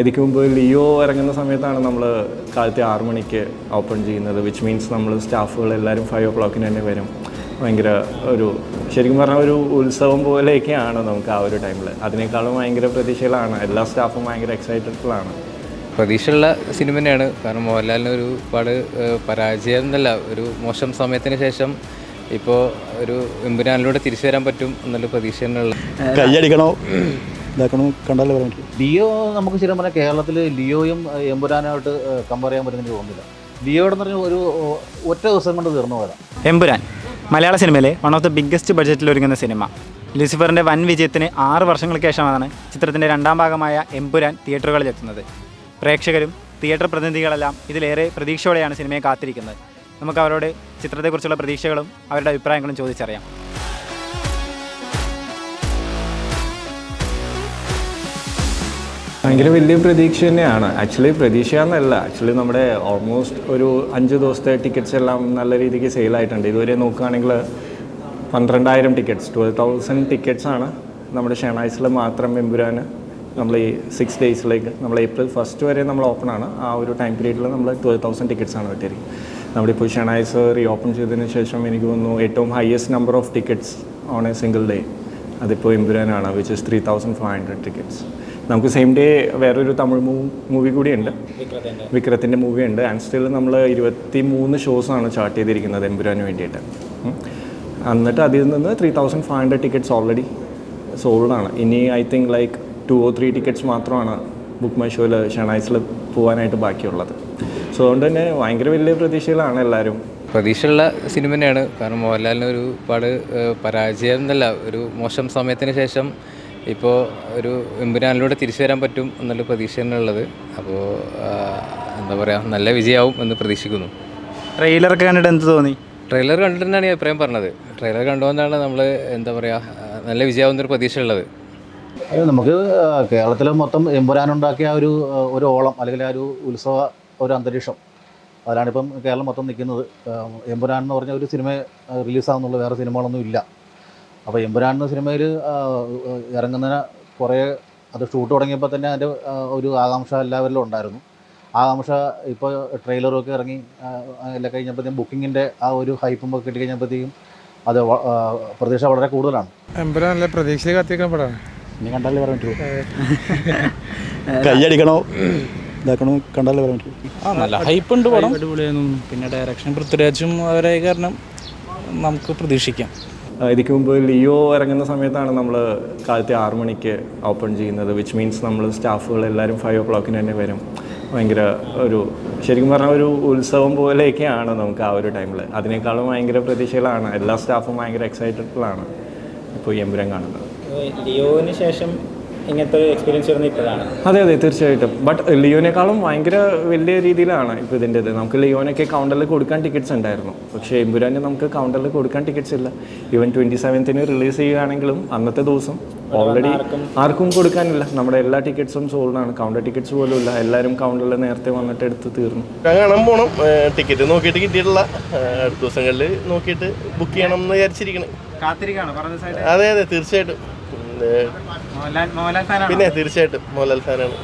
ഇതിക്ക് മുമ്പ് ലിയോ ഇറങ്ങുന്ന സമയത്താണ് നമ്മൾ കാലത്തെ ആറ് മണിക്ക് ഓപ്പൺ ചെയ്യുന്നത് വിച്ച് മീൻസ് നമ്മൾ സ്റ്റാഫുകൾ എല്ലാവരും ഫൈവ് ഒ ക്ലോക്കിന് തന്നെ വരും. ഭയങ്കര ഒരു ശരിക്കും പറഞ്ഞാൽ ഒരു ഉത്സവം പോലെയൊക്കെയാണ് നമുക്ക് ആ ഒരു ടൈമിൽ അതിനേക്കാളും ഭയങ്കര പ്രതീക്ഷയിലാണ് എല്ലാ സ്റ്റാഫും ഭയങ്കര എക്സൈറ്റഡിലാണ് പ്രതീക്ഷയുള്ള സിനിമ തന്നെയാണ്. കാരണം മോഹൻലാലിന് ഒരു ഒരുപാട് പരാജയം എന്നല്ല ഒരു മോശം സമയത്തിന് ശേഷം ഇപ്പോൾ ഒരു എമ്പുരാനിലൂടെ തിരിച്ചു വരാൻ പറ്റും എന്നുള്ള പ്രതീക്ഷ തന്നെയുള്ള കൈയടിക്കണോ? ഇതാക്കണോ കണ്ടാലേ പറയാൻ പറ്റും. ലിയോ നമുക്ക് ശരിക്കും പറഞ്ഞാൽ കേരളത്തിൽ ലിയോയും എമ്പുരാനായിട്ട് കമ്പയർ ചെയ്യാൻ പറ്റുന്ന എനിക്ക് തോന്നുന്നില്ല. ലിയോയുടെ പറഞ്ഞ ഒരു ഒറ്റ ദിവസം കൊണ്ട് തീർന്നു പോരാ എമ്പുരാൻ മലയാള സിനിമയിലെ വൺ ഓഫ് ദ ബിഗ്ഗസ്റ്റ് ബഡ്ജറ്റിൽ ഒരുങ്ങുന്ന സിനിമ. ലൂസിഫറിന്റെ വൻ വിജയത്തിന് ആറ് വർഷങ്ങൾക്ക് ശേഷമാണ് ചിത്രത്തിന്റെ രണ്ടാം ഭാഗമായ എമ്പുരാൻ തിയേറ്ററുകളിൽ എത്തുന്നത്. പ്രേക്ഷകരും തിയേറ്റർ പ്രതിനിധികളെല്ലാം ഇതിലേറെ പ്രതീക്ഷയോടെയാണ് സിനിമയെ കാത്തിരിക്കുന്നത്. നമുക്ക് അവരോട് ചിത്രത്തെക്കുറിച്ചുള്ള പ്രതീക്ഷകളും അവരുടെ അഭിപ്രായങ്ങളും ചോദിച്ചറിയാം. ഭയങ്കര വലിയ പ്രതീക്ഷ തന്നെയാണ്. ആക്ച്വലി പ്രതീക്ഷ എന്നല്ല ആക്ച്വലി നമ്മുടെ ഓൾമോസ്റ്റ് ഒരു അഞ്ച് ദിവസത്തെ ടിക്കറ്റ്സ് എല്ലാം നല്ല രീതിക്ക് സെയിലായിട്ടുണ്ട് ഇതുവരെ നോക്കുകയാണെങ്കിൽ പന്ത്രണ്ടായിരം ടിക്കറ്റ്സ് ട്വൽവ് തൗസൻഡ് ടിക്കറ്റ്സ് ആണ് നമ്മുടെ ഷെണൈസിൽ മാത്രം മെമ്പുരാൻ നമ്മൾ ഈ സിക്സ് ഡേയ്സിലേക്ക് നമ്മൾ ഏപ്രിൽ ഫസ്റ്റ് വരെ നമ്മൾ ഓപ്പൺ ആണ്. ആ ഒരു ടൈം പീരീഡിൽ നമ്മൾ ട്വൽവ് തൗസൻഡ് ടിക്കറ്റ്സ് ആണ് വിട്ടിരിക്കുന്നത് നമ്മളിപ്പോൾ ഷെണൈസ് റീ ഓപ്പൺ ചെയ്തതിന് ശേഷം എനിക്ക് തോന്നുന്നു ഏറ്റവും highest number of tickets on a single day അതിപ്പോൾ എമ്പുരാനാണ് which is three thousand five hundred tickets നമുക്ക് സെയിം ഡേ വേറൊരു തമിഴ് മൂവി കൂടിയുണ്ട്. വിക്രത്തിന്റെ മൂവി ഉണ്ട്. ആൻഡ് സ്റ്റിൽ നമ്മൾ ഇരുപത്തി മൂന്ന് ഷോസാണ് ചാർട്ട് ചെയ്തിരിക്കുന്നത് എമ്പുരാന് വേണ്ടിയിട്ട്. എന്നിട്ട് അതിൽ നിന്ന് three thousand five hundred tickets already സോൾഡാണ് ഇനി I think like two O three tickets മാത്രമാണ് ബുക്ക് മൈ ഷോയിൽ ഷെണൈസിൽ പോകാനായിട്ട് ബാക്കിയുള്ളത്. സോ അതുകൊണ്ട് തന്നെ ഭയങ്കര വലിയ പ്രതീക്ഷകളാണ് എല്ലാവരും പ്രതീക്ഷയുള്ള സിനിമ തന്നെയാണ്. കാരണം മോഹൻലാലിന് ഒരുപാട് പരാജയം എന്നല്ല ഒരു മോശം സമയത്തിന് ശേഷം ഇപ്പോൾ ഒരു എമ്പുരാനിലൂടെ തിരിച്ചു വരാൻ പറ്റും എന്നുള്ള പ്രതീക്ഷ തന്നെയുള്ളത് അപ്പോൾ എന്താ പറയുക നല്ല വിജയമാവും എന്ന് പ്രതീക്ഷിക്കുന്നു. ട്രെയിലർ കണ്ടിട്ട് എന്ത് തോന്നി? ട്രെയിലർ കണ്ടിട്ട് തന്നെയാണ് ഈ അഭിപ്രായം പറഞ്ഞത്. ട്രെയിലർ കണ്ടുകൊണ്ടാണ് നമ്മൾ എന്താ പറയുക നല്ല വിജയമാവുന്നൊരു പ്രതീക്ഷ ഉള്ളത്. നമുക്ക് കേരളത്തിൽ മൊത്തം എമ്പുരാനുണ്ടാക്കിയ ആ ഒരു ഒരു ഓളം അല്ലെങ്കിൽ ആ ഒരു ഉത്സവ ഒരു അന്തരീക്ഷം. അതിലാണിപ്പം കേരളം മൊത്തം നിൽക്കുന്നത്. എമ്പുരാൻ എന്ന് പറഞ്ഞ ഒരു സിനിമ റിലീസാകുന്നുള്ള വേറെ സിനിമകളൊന്നും ഇല്ല. അപ്പോൾ എമ്പുരാൻ എന്ന സിനിമയിൽ ഇറങ്ങുന്നതിന് കുറേ അത് ഷൂട്ട് തുടങ്ങിയപ്പോൾ തന്നെ അതിന്റെ ഒരു ആകാംക്ഷ എല്ലാവരിലും ഉണ്ടായിരുന്നു. ആകാംക്ഷ ഇപ്പോൾ ട്രെയിലറൊക്കെ ഇറങ്ങി എല്ലാം കഴിഞ്ഞപ്പോഴത്തേക്കും ബുക്കിങ്ങിന്റെ ആ ഒരു ഹൈപ്പും ഒക്കെ കിട്ടി കഴിഞ്ഞപ്പോഴത്തേക്കും അത് പ്രതീക്ഷ വളരെ കൂടുതലാണ്. എമ്പുരാൻ നല്ല പ്രതീക്ഷയിൽ കത്തിക്കാൻ പടമാണ് നീ കണ്ടാലേ പറയാൻ പറ്റുമോ കൈയടിക്കണോ? ഇതാക്കണോ? കണ്ടാലേ പറയാൻ പറ്റൂ. ആ നല്ല ഹൈപ്പ് ഉണ്ട് പടം പിന്നെ ഡയറക്ഷൻ പൃഥ്വിരാജും അവരായ കാരണം നമുക്ക് പ്രതീക്ഷിക്കാം. ഇതിക്ക് മുമ്പ് ലിയോ ഇറങ്ങുന്ന സമയത്താണ് നമ്മൾ കാലത്തെ ആറ് മണിക്ക് ഓപ്പൺ ചെയ്യുന്നത് വിച്ച് മീൻസ് നമ്മൾ സ്റ്റാഫുകൾ എല്ലാവരും ഫൈവ് ഓ ക്ലോക്കിന് തന്നെ വരും. ഭയങ്കര ഒരു ശരിക്കും പറഞ്ഞാൽ ഒരു ഉത്സവം പോലെയൊക്കെയാണ് നമുക്ക് ആ ഒരു ടൈമിൽ അതിനേക്കാളും ഭയങ്കര പ്രതീക്ഷകളാണ്. എല്ലാ സ്റ്റാഫും ഭയങ്കര എക്സൈറ്റഡിലാണ് ഇപ്പോൾ എംപുരം കാണുന്നത്. ലിയോന് ശേഷം ഇങ്ങനത്തെ ഒരു എക്സ്പീരിയൻസ് വരുന്നത് ഇപ്പോഴാണ്. അതെ അതെ തീർച്ചയായിട്ടും. ബട്ട് ലിയോനേക്കാളും ഭയങ്കര വലിയ രീതിയിലാണ് ഇപ്പോൾ ഇതിന്റെ ഇത് നമുക്ക് ലിയോനൊക്കെ കൗണ്ടറിൽ കൊടുക്കാൻ ടിക്കറ്റ്സ് ഉണ്ടായിരുന്നു. പക്ഷേ എമ്പുരാന് നമുക്ക് കൗണ്ടറിൽ കൊടുക്കാൻ ടിക്കറ്റ്സ് ഇല്ല. ഈവൻ ട്വന്റി സെവൻത്തിന് റിലീസ് ചെയ്യുകയാണെങ്കിലും അന്നത്തെ ദിവസം ഓൾറെഡി ആർക്കും കൊടുക്കാനില്ല. നമ്മുടെ എല്ലാ ടിക്കറ്റ്സും സോൾഡാണ് കൗണ്ടർ ടിക്കറ്റ്സ് പോലും ഇല്ല. എല്ലാവരും കൗണ്ടറിൽ നേരത്തെ വന്നിട്ട് എടുത്ത് തീർന്നു. കാണാൻ പോകണം ടിക്കറ്റ് നോക്കിയിട്ട് കിട്ടിയിട്ടുള്ള അടുത്ത ദിവസങ്ങളിൽ നോക്കിയിട്ട് ബുക്ക് ചെയ്യണം എന്ന് വിചാരിച്ചിരിക്കണേ. അതെ അതെ തീർച്ചയായിട്ടും. പിന്നെ തീർച്ചയായിട്ടും മോഹൻലാൽ ഫാനാണ്.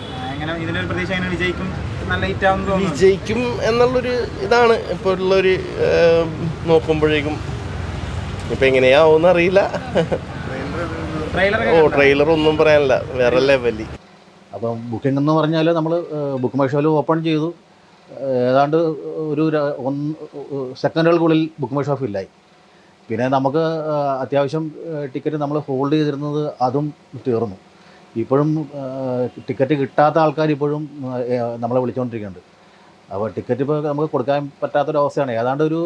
വിജയിക്കും? നല്ല ഹിറ്റാവും തോന്നുന്നു. വിജയിക്കും എന്നുള്ളൊരു ഇതാണ്. ഇപ്പോൾ ഉള്ളൊരു നോക്കുമ്പോഴേക്കും ഇപ്പൊ എങ്ങനെയാവും അറിയില്ല. ട്രെയിലർ ഓ ട്രെയിലർ ഒന്നും പറയാനില്ല. വേറെ ലെവലി. അപ്പം ബുക്കിംഗ് എന്ന് പറഞ്ഞാൽ നമ്മൾ ബുക്ക് മൈ ഷോയിൽ ഓപ്പൺ ചെയ്തു. ഏതാണ്ട് ഒരു ഒന്ന് സെക്കൻഡുകൾക്കുള്ളിൽ ബുക്ക് മൈ ഷോ ഫില്ലായി പിന്നെ നമുക്ക് അത്യാവശ്യം ടിക്കറ്റ് നമ്മൾ ഹോൾഡ് ചെയ്തിരുന്നത് അതും തീർന്നു. ഇപ്പോഴും ടിക്കറ്റ് കിട്ടാത്ത ആൾക്കാർ ഇപ്പോഴും നമ്മളെ വിളിച്ചുകൊണ്ടിരിക്കുന്നുണ്ട് അപ്പോൾ ടിക്കറ്റ് ഇപ്പോൾ നമുക്ക് കൊടുക്കാൻ പറ്റാത്തൊരവസ്ഥയാണ്. ഏതാണ്ട് ഒരു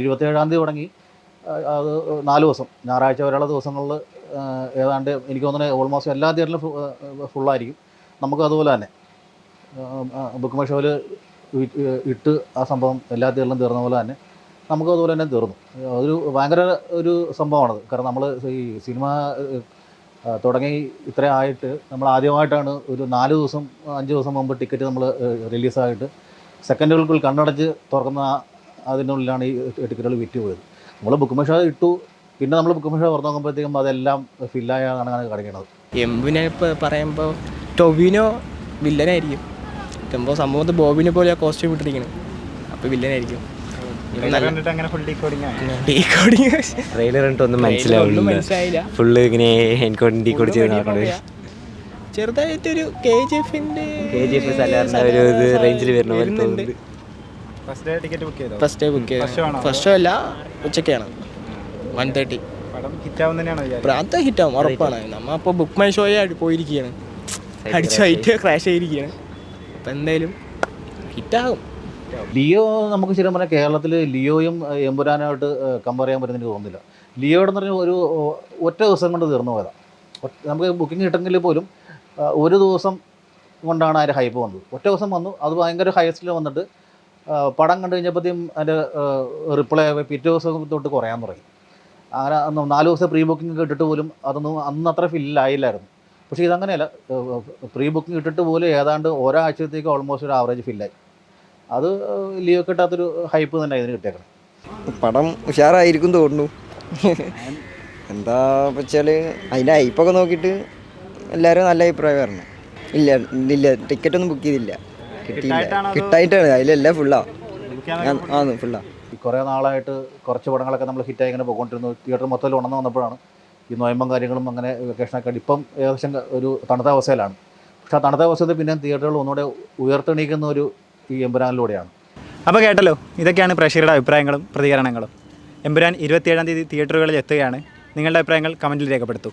ഇരുപത്തേഴാം തീയതി തുടങ്ങി. അത് നാല് ദിവസം. ഞായറാഴ്ച വരെയുള്ള ദിവസങ്ങളിൽ ഏതാണ്ട് എനിക്ക് തോന്നുന്നത് ഓൾമോസ്റ്റ് എല്ലാ തിയേറ്ററിലും ഫുള്ളായിരിക്കും. നമുക്ക് അതുപോലെ തന്നെ ബുക്ക് മൈ ഷോയിൽ ഇട്ട് ആ സംഭവം എല്ലാ തിയേറ്ററിലും തീർന്ന പോലെ തന്നെ. നമുക്ക് അതുപോലെ തന്നെ തീർന്നു. ഒരു ഭയങ്കര ഒരു സംഭവമാണത് കാരണം നമ്മൾ ഈ സിനിമ തുടങ്ങി ഇത്ര ആയിട്ട് നമ്മൾ ആദ്യമായിട്ടാണ് ഒരു നാല് ദിവസം അഞ്ച് ദിവസം മുമ്പ് ടിക്കറ്റ് നമ്മൾ റിലീസായിട്ട് സെക്കൻഡുകൾക്കുള്ളിൽ കണ്ണടച്ച് തുറക്കുന്ന അതിനുള്ളിലാണ് ഈ ടിക്കറ്റുകൾ വിറ്റ് പോയത്. നമ്മൾ ബുക്ക് മൈ ഇട്ടു. പിന്നെ നമ്മൾ ബുക്ക് മൈ ഷോ തുറന്നു നോക്കുമ്പോഴത്തേക്കും അതെല്ലാം ഫില്ലായാണ് കാണിക്കുന്നത്. എംബിനെ ഇപ്പോൾ പറയുമ്പോൾ ടൊവിനോ വില്ലനായിരിക്കും. സംഭവം സംഭവത്ത് ബോബിനെ പോലെ കോസ്റ്റ്യൂം ഇട്ടിരിക്കുന്നത് അപ്പോൾ വില്ലനായിരിക്കും. ട്രെയിലർ ഒന്നും മനസ്സിലാവില്ല ഫുള്ള് ഇങ്ങനെ എൻകോഡ് ഡീകോഡ് ചെയ്ത് നടക്കുന്നത് ചെറുതായിട്ടൊരു കെ ജി എഫിന്റെ കെ ജി എഫ് ഒരു ഇത് റേഞ്ചിൽ വരുന്ന പോലെ തോന്നുന്നുണ്ട്. ഫസ്റ്റ് ഡേ ടിക്കറ്റ് ബുക്ക് ചെയ്തോ? ഫസ്റ്റ് അല്ല ഉച്ചക്കാണ് വൺ തേർട്ടി പ്രാന്ത ഹിറ്റാവും ഉറപ്പാണ്. നമ്മ അപ്പോൾ ബുക്ക് മൈ ഷോയെ പോയിരിക്കുകയാണ്. അടിച്ചു ഹൈറ്റ് ക്രാഷ് ആയിരിക്കുകയാണ്. അപ്പം എന്തായാലും ഹിറ്റാകും ലിയോ നമുക്ക് ശരിക്കും പറഞ്ഞാൽ കേരളത്തിൽ ലിയോയും എമ്പുരാനുമായിട്ട് കമ്പയർ ചെയ്യാൻ പറ്റുന്ന എനിക്ക് തോന്നുന്നില്ല. ലിയോയുടെ എന്ന് പറഞ്ഞാൽ ഒരു ഒറ്റ ദിവസം കൊണ്ട് തീർന്നു പോയതാണ് നമുക്ക് ബുക്കിംഗ് കിട്ടുമെങ്കിൽ പോലും ഒരു ദിവസം കൊണ്ടാണ് അതിന്റെ ഹൈപ്പ് വന്നത്. ഒറ്റ ദിവസം വന്നു അത് ഭയങ്കര ഹയസ്റ്റിൽ വന്നിട്ട് പടം കണ്ടു കഴിഞ്ഞപ്പോഴത്തേക്കും അതിന്റെ റിപ്ലൈ പിറ്റേ ദിവസം തൊട്ട് കുറയാൻ തുടങ്ങി. അങ്ങനെ നാല് ദിവസം പ്രീ ബുക്കിംഗ് ഇട്ടിട്ട് പോലും അതൊന്നും അന്ന് അത്ര ഫില്ലായില്ലായിരുന്നു പക്ഷേ ഇതങ്ങനെയല്ല പ്രീ ബുക്കിംഗ് ഇട്ടിട്ട് പോലും ഏതാണ്ട് ഒരാഴ്ചത്തേക്ക് ഓൾമോസ്റ്റ് ഒരു ആവറേജ് ഫില്ലായി അത് ലീവ് കിട്ടാത്തൊരു ഹൈപ്പ് തന്നെ ഇതിന് കിട്ടിയേക്കണം. പടം ഉഷാറായിരിക്കും തോന്നുന്നു. എന്താ വെച്ചാൽ അതിന്റെ ഹൈപ്പൊക്കെ നോക്കിയിട്ട് എല്ലാവരും നല്ല അഭിപ്രായം പറഞ്ഞു. ഇല്ല ഇല്ല ടിക്കറ്റ് ഒന്നും ബുക്ക് ചെയ്തില്ല. കിട്ടിയില്ല. കിട്ടായിട്ടാണോ അതോ- കിട്ടായിട്ടാണ്. അതിലെല്ലാം ഫുള്ളാ ആന്ന് ഫുള്ളാ ഈ കുറേ നാളായിട്ട് കുറച്ച് പടങ്ങളൊക്കെ നമ്മൾ ഹിറ്റായി ഇങ്ങനെ പോയിക്കൊണ്ടിരുന്നു. തിയേറ്റർ മൊത്തത്തിൽ ഉണർന്നു വന്നപ്പോഴാണ് ഈ നോയമ്പം കാര്യങ്ങളും അങ്ങനെ വെക്കേഷനൊക്കെ ഇപ്പം ഏകദേശം ഒരു തണുത്ത അവസ്ഥയിലാണ്. പക്ഷേ ആ തണുത്ത അവസ്ഥയിൽ പിന്നെ തിയേറ്ററുകൾ ഒന്നുകൂടെ ഉയർത്തെണീക്കുന്ന ഒരു ഈ എമ്പുരാനിലൂടെയാണ് അപ്പോൾ കേട്ടല്ലോ ഇതൊക്കെയാണ് പ്രേക്ഷകരുടെ അഭിപ്രായങ്ങളും പ്രതികരണങ്ങളും. എമ്പുരാൻ ഇരുപത്തിയേഴാം തീയതി തിയേറ്ററുകളിൽ എത്തുകയാണ്. നിങ്ങളുടെ അഭിപ്രായങ്ങൾ കമന്റിൽ രേഖപ്പെടുത്തൂ.